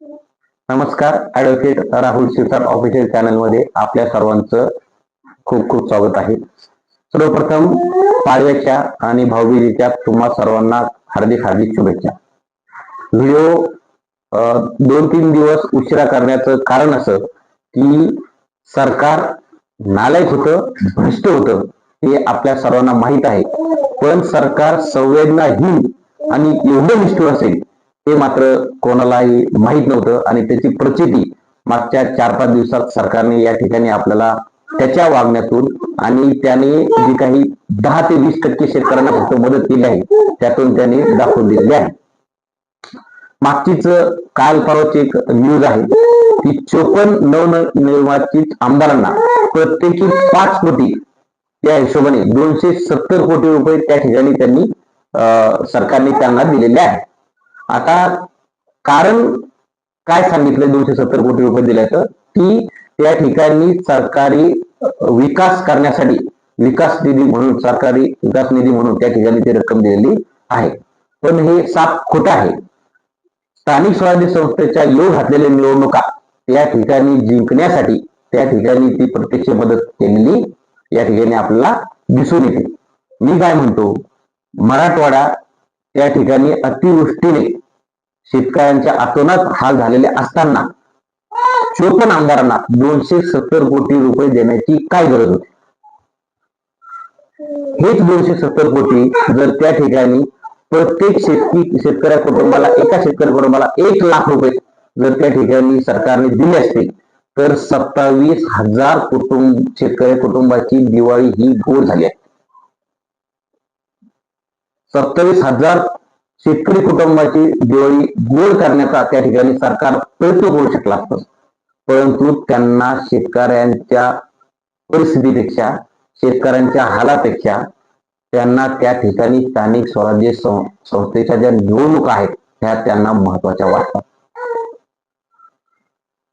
नमस्कार advocate Rahul शिवसार official चॅनलमध्ये आपल्या सर्वांचं खूप खूप स्वागत आहे. सर्वप्रथम पाडव्याच्या आणि भाऊबीजेच्या तुम्हा सर्वांना हार्दिक हार्दिक शुभेच्छा. व्हिडिओ दोन तीन दिवस उशिरा करण्याचं कारण असं की सरकार नालायक होतं भ्रष्ट होतं हे आपल्या सर्वांना माहीत आहे. पण सरकार संवेदनाहीन आणि एवढं निष्ठुर असेल हे मात्र कोणालाही माहीत नव्हतं आणि त्याची प्रचिती मागच्या चार पाच दिवसात सरकारने या ठिकाणी आपल्याला त्याच्या वागण्यातून आणि त्याने जी काही दहा ते वीस टक्के शेतकऱ्यांना फक्त मदत केली आहे त्यातून त्याने दाखवून दिलेली आहे. मागचीच काल परवाची एक न्यूज आहे की चोपन्न नवनिर्वाचित आमदारांना प्रत्येकी पाच कोटी त्या हिशोबाने दोनशे सत्तर कोटी रुपये त्या ठिकाणी त्यांनी सरकारने त्यांना दिलेले आहे आता कारण काय सांगितलं दोनशे सत्तर कोटी रुपये दिल्याचं. की त्या ठिकाणी सरकारी विकास करण्यासाठी विकास निधी म्हणून सरकारी विकास निधी म्हणून त्या ठिकाणी ती रक्कम दिलेली आहे. पण हे साप खोटं आहे. स्थानिक स्वराज्य संस्थेच्या योग घातलेल्या निवडणुका या ठिकाणी जिंकण्यासाठी त्या ठिकाणी ती प्रत्यक्ष मदत केलेली या ठिकाणी आपल्याला दिसून येते. मी काय म्हणतो? मराठवाडा त्या ठिकाणी अतिवृष्टीने शेतकऱ्यांच्या अतोनात हाल झालेले असताना चोपन्न आमदारांना दोनशे सत्तर कोटी रुपये देण्याची काय गरज होती? हेच दोनशे सत्तर कोटी जर त्या ठिकाणी प्रत्येक शेतकी शेतकऱ्या कुटुंबाला एका शेतकरी कुटुंबाला एक लाख रुपये जर त्या ठिकाणी सरकारने दिले असते तर सत्तावीस हजार कुटुंब शेतकरी कुटुंबाची दिवाळी ही गोड झाली आहे. सत्तावीस हजार शेतकरी कुटुंबाची दिवाळी गोड करण्याचा त्या ठिकाणी सरकार प्रयत्न करू शकला असतं. परंतु त्यांना शेतकऱ्यांच्या परिस्थितीपेक्षा शेतकऱ्यांच्या हालापेक्षा त्यांना त्या ठिकाणी स्थानिक स्वराज्य सं- संस्थेच्या ज्या निवडणुका आहेत त्या त्यांना महत्त्वाच्या वाटतात.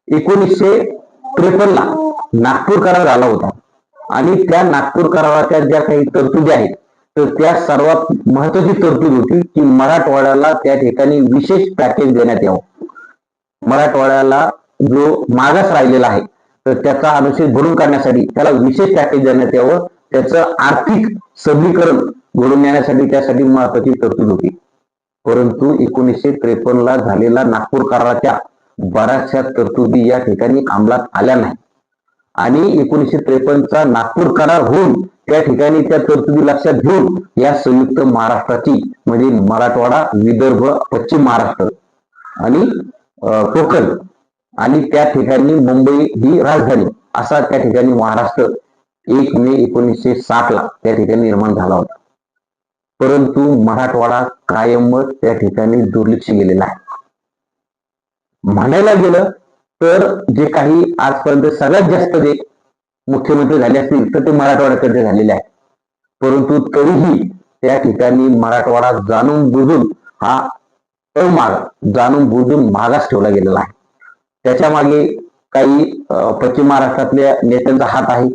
एकोणीसशे त्रेपन्नला नागपूर करार झाला होता. आणि त्या नागपूर कराराच्या ज्या काही तरतुदी आहेत तर त्या सर्वात महत्वाची तरतूद होती की मराठवाड्याला त्या ठिकाणी विशेष पॅकेज देण्यात यावं. मराठवाड्याला जो मागास राहिलेला आहे तर त्याचा अनुच्छेद भरून काढण्यासाठी त्याला विशेष पॅकेज देण्यात यावं. त्याचं आर्थिक सबलीकरण घडून येण्यासाठी त्यासाठी महत्वाची तरतूद होती. परंतु एकोणीसशे त्रेपन्न ला झालेला नागपूर कराराच्या बऱ्याचशा तरतुदी या ठिकाणी अंमलात आल्या नाही आणि एकोणीसशे त्रेपन्नचा नागपूर करार होऊन त्या ठिकाणी त्या तरतुदी लक्षात घेऊन या संयुक्त महाराष्ट्राची म्हणजे मराठवाडा विदर्भ पश्चिम महाराष्ट्र आणि कोकण आणि त्या ठिकाणी मुंबई ही राजधानी असा त्या ठिकाणी महाराष्ट्र एक मे एकोणीसशे साठ ला त्या ठिकाणी निर्माण झाला होता. परंतु मराठवाडा कायमच त्या ठिकाणी दुर्लक्ष गेलेला आहे. म्हणायला गेलं तर जे काही आजपर्यंत सगळ्यात जास्त जे मुख्यमंत्री झाले असतील तर ते मराठवाड्याकडे झालेले आहेत. परंतु तरीही त्या ठिकाणी मराठवाडा जाणून बुजून हा अमाग जाणून बुजून मागास ठेवला गेलेला आहे. त्याच्यामागे काही पश्चिम महाराष्ट्रातल्या नेत्यांचा हात आहे.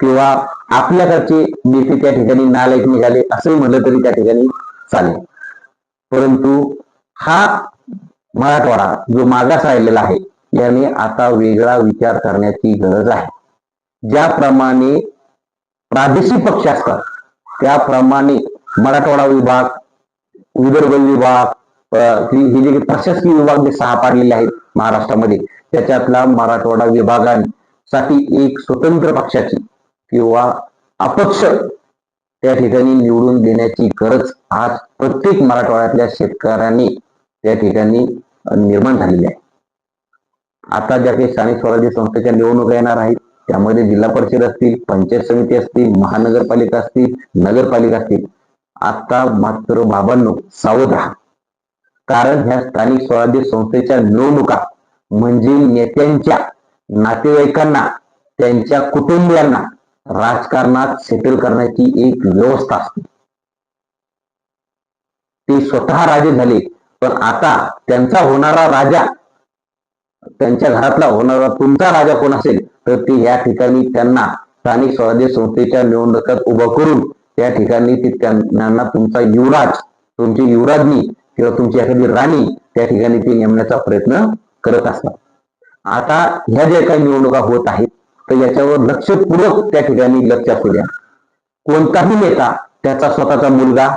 किंवा आपल्याकडचे नेते त्या ठिकाणी नालायक निघाले असंही म्हणलं तरी त्या ठिकाणी चालेल. परंतु हा मराठवाडा जो मागास राहिलेला आहे याने आता वेगळा विचार करण्याची गरज आहे. ज्याप्रमाणे प्रादेशिक पक्ष असतात त्याप्रमाणे मराठवाडा विभाग विदर्भ विभाग हे जे काही प्रशासकीय विभाग जे सहा पाडलेले आहेत महाराष्ट्रामध्ये त्याच्यातला मराठवाडा विभागांसाठी एक स्वतंत्र पक्षाची किंवा अपक्ष त्या ठिकाणी निवडून देण्याची गरज आज प्रत्येक मराठवाड्यातल्या शेतकऱ्यांनी त्या ठिकाणी निर्माण झालेली आहे. आता ज्या काही स्थानिक स्वराज्य संस्थेच्या निवडणुका येणार आहेत त्यामध्ये जिल्हा परिषद असतील पंचायत समिती असतील महानगरपालिका असतील नगरपालिका असतील. आता मात्र बाबांनो सावध राहा. कारण ह्या स्थानिक स्वराज्य संस्थेच्या निवडणुका म्हणजे नेत्यांच्या नातेवाईकांना त्यांच्या कुटुंबियांना राजकारणात सेटल करण्याची एक व्यवस्था असते. ते स्वतः राजे झाले पण आता त्यांचा होणारा राजा त्यांच्या घरातला होणारा तुमचा राजा कोण असेल तर ते या ठिकाणी त्यांना स्थानिक स्वराज्य संस्थेच्या निवडणुकात उभं करून त्या ठिकाणी ते त्यांना तुमचा युवराज तुमची युवराजनी किंवा तुमची एखादी राणी त्या ठिकाणी ते नेमण्याचा प्रयत्न करत असतात. आता ह्या ज्या काही निवडणुका होत आहेत तर याच्यावर लक्षपूर्वक त्या ठिकाणी लक्ष असू द्या. कोणताही नेता त्याचा स्वतःचा मुलगा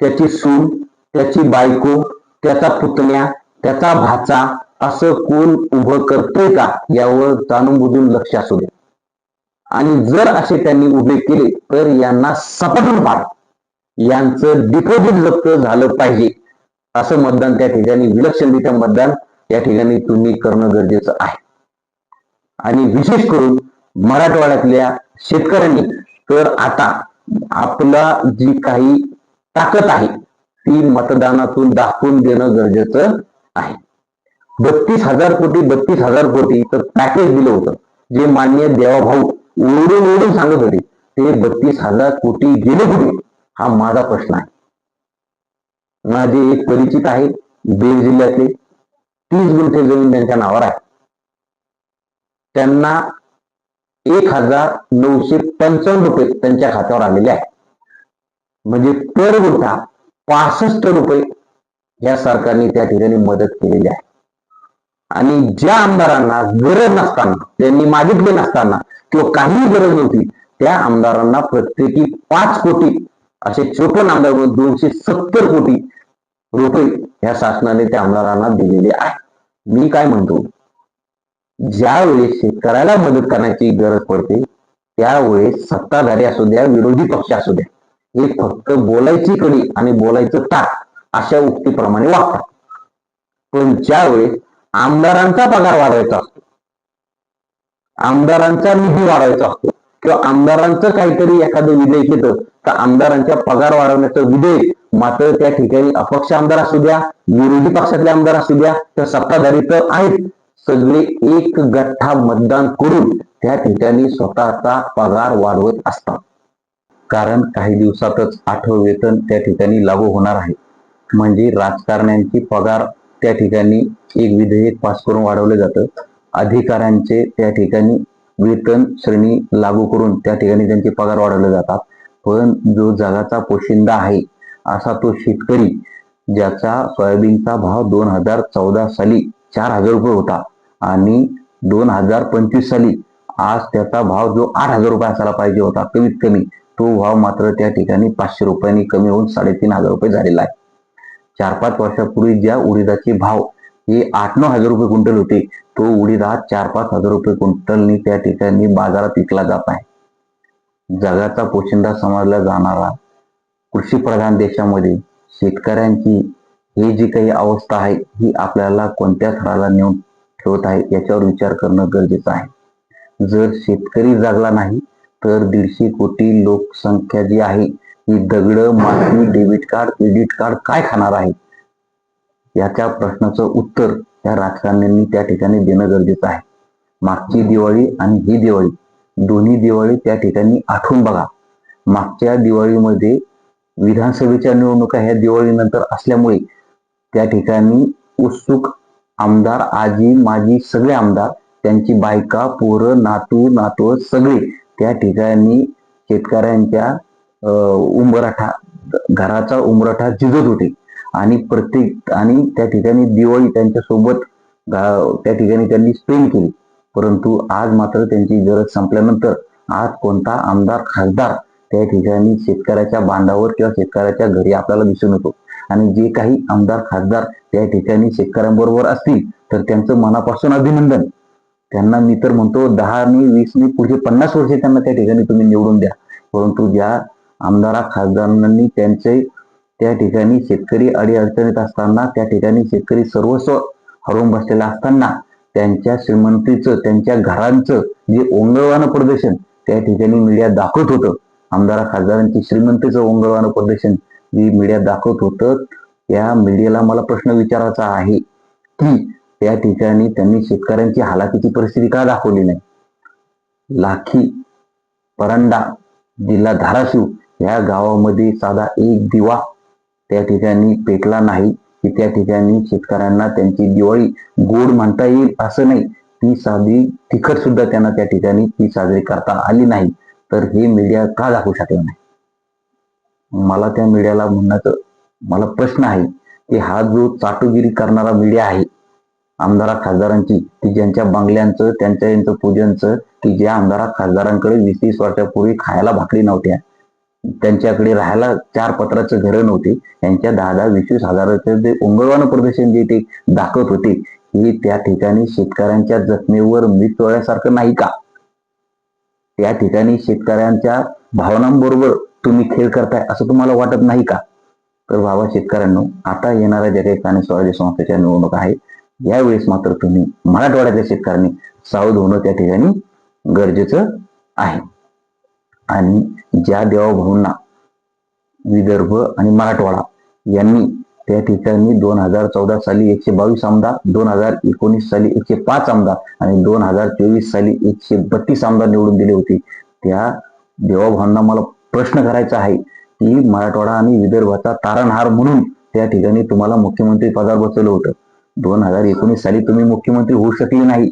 त्याची सून त्याची बायको त्याचा पुतण्या त्याचा भाचा असं कोण उभं करते का यावर जाणून बुजून लक्ष असू दे. आणि जर असे त्यांनी उभे केले तर यांना सपाटून पाड. यांचं डिपॉझिट जप्त झालं पाहिजे. असं मतदान त्या ठिकाणी विलक्षणरित्या मतदान या ठिकाणी तुम्ही करणं गरजेचं आहे. आणि विशेष करून मराठवाड्यातल्या शेतकऱ्यांनी तर आता आपला जी काही ताकद आहे ती मतदानातून दाखवून देणं गरजेचं आहे. बत्तीस हजार कोटी बत्तीस हजार कोटी तर पॅकेज दिलं होतं. जे मान्य देवाभाऊ ओरडून ओरडून सांगत होते ते बत्तीस हजार कोटी गेले कुठे? हा माझा प्रश्न आहे. माझे एक परिचित आहे बीड जिल्ह्यातले तीस गुंठे जमीन त्यांच्या नावावर आहे. त्यांना एक हजार नऊशे पंचावन्न रुपये त्यांच्या खात्यावर आलेले आहे. म्हणजे पर गुंठा पासष्ट रुपये या सरकारने त्या ठिकाणी मदत केलेली आहे. आणि ज्या आमदारांना गरज नसताना त्यांनी मागितले नसताना किंवा काहीही गरज नव्हती त्या आमदारांना प्रत्येकी पाच कोटी असे चोपन्न आमदार दोनशे सत्तर कोटी रुपये या शासनाने त्या आमदारांना दिलेले आहे मी काय म्हणतो? ज्यावेळेस शेतकऱ्याला मदत करण्याची गरज पडते त्यावेळेस सत्ताधारी असू द्या विरोधी पक्ष असू द्या हे फक्त बोलायची कडी आणि बोलायचं ताक अशा उक्तीप्रमाणे वागतात. पण ज्यावेळेस आमदारांचा पगार वाढवायचा. असतो आमदारांचा निधी वाढवायचा. असतो किंवा आमदारांचं काहीतरी एखादं विधेयक येतं तर आमदारांच्या पगार वाढवण्याचं विधेयक मात्र त्या ठिकाणी अपक्ष आमदार असू द्या विरोधी पक्षातले आमदार असू द्या तर सत्ताधारी तर आहेत. सगळे एक गठ्ठा मतदान करून त्या ठिकाणी स्वतःचा पगार वाढवत असतात. कारण काही दिवसातच आठवं वेतन त्या ठिकाणी लागू होणार आहे. म्हणजे राजकारण्यांची पगार त्या ठिकाणी एक विधेयक पास करून वाढवलं जातं. अधिकाऱ्यांचे त्या ठिकाणी वेतन श्रेणी लागू करून त्या ठिकाणी त्यांचे पगार वाढवले जातात. पण जो जगाचा पोशिंदा आहे असा तो शेतकरी ज्याचा सोयाबीनचा भाव दोन हजार चौदा साली चार हजार रुपये होता आणि दोन हजार पंचवीस साली आज त्याचा भाव जो आठ हजार रुपये असायला पाहिजे होता कमीत कमी तो भाव मात्र त्या ठिकाणी पाचशे रुपयांनी कमी होऊन साडेतीन हजार रुपये झालेला आहे. चार पाच वर्षापूर्वी ज्या उडीदाचे भाव हे आठ नऊ हजार रुपये क्विंटल होते तो उडीद आज चार पाच हजार रुपये क्विंटलनी त्या ठिकाणी बाजारात विकला जात आहे. जगाचा पोशिंदा समजला जाणारा कृषी प्रधान देशामध्ये शेतकऱ्यांची ही जी काही अवस्था आहे ही आपल्याला कोणत्या थराला नेऊन ठेवत आहे याच्यावर विचार करणं गरजेचं आहे. जर शेतकरी जागला नाही तर दीडशे कोटी लोकसंख्या जी आहे ही दगड माती डेबिट कार्ड क्रेडिट कार्ड काय खाणार आहे? याच्या प्रश्नाचं उत्तर त्या राजकारण्यांनी त्या ठिकाणी देणं गरजेचं आहे. मागची दिवाळी आणि ही दिवाळी दोन्ही दिवाळी त्या ठिकाणी आठवून बघा. मागच्या दिवाळीमध्ये विधानसभेच्या निवडणुका ह्या दिवाळीनंतर असल्यामुळे त्या ठिकाणी उत्सुक आमदार आजी माजी सगळे आमदार त्यांची बायका पोरं नातू नातू सगळे त्या ठिकाणी शेतकऱ्यांच्या उंबरठा घराचा उंबरठा झिजत होते. आणि प्रत्येक आणि त्या ठिकाणी दिवाळी त्यांच्यासोबत त्या ठिकाणी त्यांनी स्पेंड केली. परंतु आज मात्र त्यांची गरज संपल्यानंतर आज कोणता आमदार खासदार त्या ठिकाणी शेतकऱ्याच्या बांधावर किंवा शेतकऱ्याच्या घरी आपल्याला दिसून येतो. आणि जे काही आमदार खासदार त्या ठिकाणी शेतकऱ्यांबरोबर असतील तर त्यांचं मनापासून अभिनंदन. त्यांना मी तर म्हणतो दहा आणि वीस आणि पुढचे पन्नास वर्षे त्यांना त्या ठिकाणी तुम्ही निवडून द्या. परंतु ज्या आमदारा खासदारांनी त्यांचे त्या ठिकाणी शेतकरी अडीअडचणीत असताना त्या ठिकाणी शेतकरी सर्वस्व हरवून बसलेला असताना त्यांच्या श्रीमंतीचं त्यांच्या घरांचं जे ओंगळवानं प्रदर्शन त्या ठिकाणी मीडिया दाखवत होतं. आमदार खासदारांची श्रीमंतीचं ओंगळवानं प्रदर्शन जी मीडिया दाखवत होतं त्या मीडियाला मला प्रश्न विचारायचा आहे की त्या ठिकाणी त्यांनी शेतकऱ्यांची हालाकीची परिस्थिती का दाखवली नाही? लाखी परंडा जिल्हा धाराशिव या गावामध्ये साधा एक दिवा त्या ठिकाणी पेटला नाही की त्या ठिकाणी शेतकऱ्यांना त्यांची दिवाळी गोड म्हणता येईल असं नाही. ती साधी तिखट सुद्धा त्यांना त्या ठिकाणी ती साजरी करता आली नाही. तर हे मीडिया का दाखवू शकला नाही? मला त्या मीडियाला म्हणण्याचं मला प्रश्न आहे की हा जो चाटोगिरी करणारा मीडिया आहे आमदारा खासदारांची की ज्यांच्या बंगल्यांचं त्यांच्या यांचं पूजनचं की ज्या आमदारा खासदारांकडे वीस तीस वर्षापूर्वी खायला भाकरी नव्हत्या त्यांच्याकडे राहायला चार पत्राचं घरं नव्हती. यांच्या दहा दहा वीस वीस हजाराचं जे उंगळवान प्रदर्शन जे ते दाखवत होते हे त्या ठिकाणी शेतकऱ्यांच्या जखमेवर मीठ नाही का? त्या ठिकाणी शेतकऱ्यांच्या भावनांबरोबर तुम्ही खेळ करताय असं तुम्हाला वाटत नाही का? तर बाबा शेतकऱ्यांनो आता येणाऱ्या ज्या काही स्थानिक स्वराज्य संस्थेच्या निवडणूक आहे यावेळेस मात्र तुम्ही मराठवाड्यातल्या शेतकऱ्यांनी सावध होणं त्या ठिकाणी गरजेचं आहे. आणि ज्या देवाभाऊंना विदर्भ आणि मराठवाडा यांनी त्या ठिकाणी दोन हजार चौदा साली एकशे बावीस आमदार दोन हजार एकोणीस साली एकशे पाच आमदार आणि दोन हजार चोवीस साली एकशे बत्तीस आमदार निवडून दिले होते. त्या देवाभाऊंना मला प्रश्न करायचा आहे की मराठवाडा आणि विदर्भाचा तारणहार म्हणून त्या ठिकाणी तुम्हाला मुख्यमंत्री पदावर बसवलं होतं. दोन हजार एकोणीस साली तुम्ही मुख्यमंत्री होऊ शकले नाही.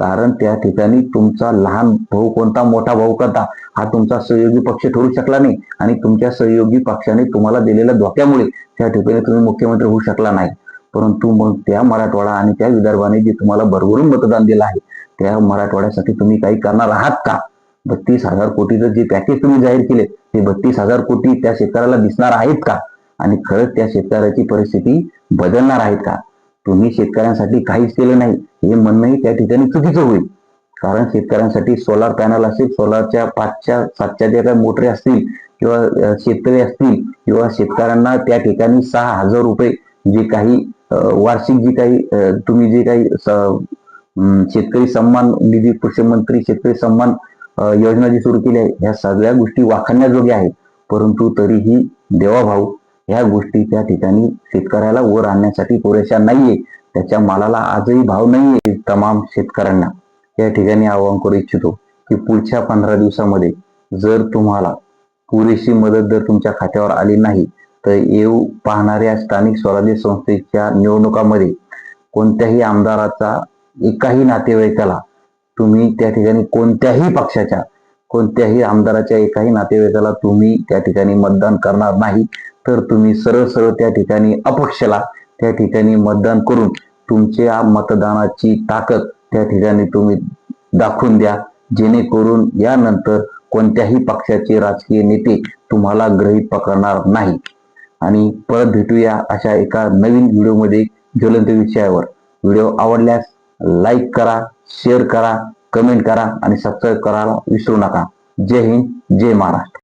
कारण त्या ठिकाणी तुमचा लहान भाऊ कोणता मोठा भाऊ कोणता हा तुमचा सहयोगी पक्ष ठरू शकला नाही. आणि तुमच्या सहयोगी पक्षाने तुम्हाला दिलेल्या धोक्यामुळे त्या ठिकाणी तुम्ही मुख्यमंत्री होऊ शकला नाही. परंतु मग त्या मराठवाडा आणि त्या विदर्भाने जे तुम्हाला भरभरून मतदान दिलं आहे त्या मराठवाड्यासाठी तुम्ही काही करणार आहात का? बत्तीस हजार कोटीचं जे पॅकेज तुम्ही जाहीर केले ते बत्तीस हजार कोटी त्या शेतकऱ्याला दिसणार आहेत का? आणि खरंच त्या शेतकऱ्याची परिस्थिती बदलणार आहेत का? तुम्ही शेतकऱ्यांसाठी काहीच केलं नाही. हे म्हणणंही त्या ठिकाणी चुकीचं होईल. कारण शेतकऱ्यांसाठी सोलार पॅनल असेल सोलारच्या पाचच्या सातच्या ज्या काही मोटरी असतील किंवा शेतकरी असतील किंवा शेतकऱ्यांना त्या ठिकाणी सहा हजार रुपये जे काही वार्षिक जी काही तुम्ही जे काही शेतकरी सन्मान निधी कृषी मंत्री शेतकरी सन्मान योजना जी सुरू केली आहे ह्या सगळ्या गोष्टी वाखाणण्याजोग्या आहेत. परंतु तरीही देवाभाऊ ह्या गोष्टी त्या ठिकाणी शेतकऱ्याला वर आणण्यासाठी पुरेशा नाहीये. त्याच्या मालाला आजही भाव नाहीये तमाम शेतकऱ्यांना. या ठिकाणी आवाहन करू इच्छितो की पुढच्या पंधरा दिवसामध्ये जर तुम्हाला पुरेशी मदत जर तुमच्या खात्यावर आली नाही तर येऊ पाहणाऱ्या स्थानिक स्वराज्य संस्थेच्या निवडणुकामध्ये कोणत्याही आमदाराचा एकाही नातेवाईकाला तुम्ही त्या ठिकाणी कोणत्याही पक्षाच्या कोणत्याही आमदाराच्या एकाही नातेवाईकाला तुम्ही त्या ठिकाणी मतदान करणार नाही तर तुम्ही सरळ सरळ त्या ठिकाणी अपक्षला त्या ठिकाणी मतदान करून तुमच्या मतदानाची ताकद त्या ठिकाणी तुम्ही दाखवून द्या. जेणेकरून यानंतर कोणत्याही पक्षाचे राजकीय नेते तुम्हाला ग्रहित पकडणार नाही. आणि परत भेटूया अशा एका नवीन व्हिडिओमध्ये ज्वलंत विषयावर. व्हिडिओ आवडल्यास लाईक करा शेअर करा कमेंट करा आणि सबस्क्राईब करायला विसरू नका. जय हिंद जय महाराष्ट्र.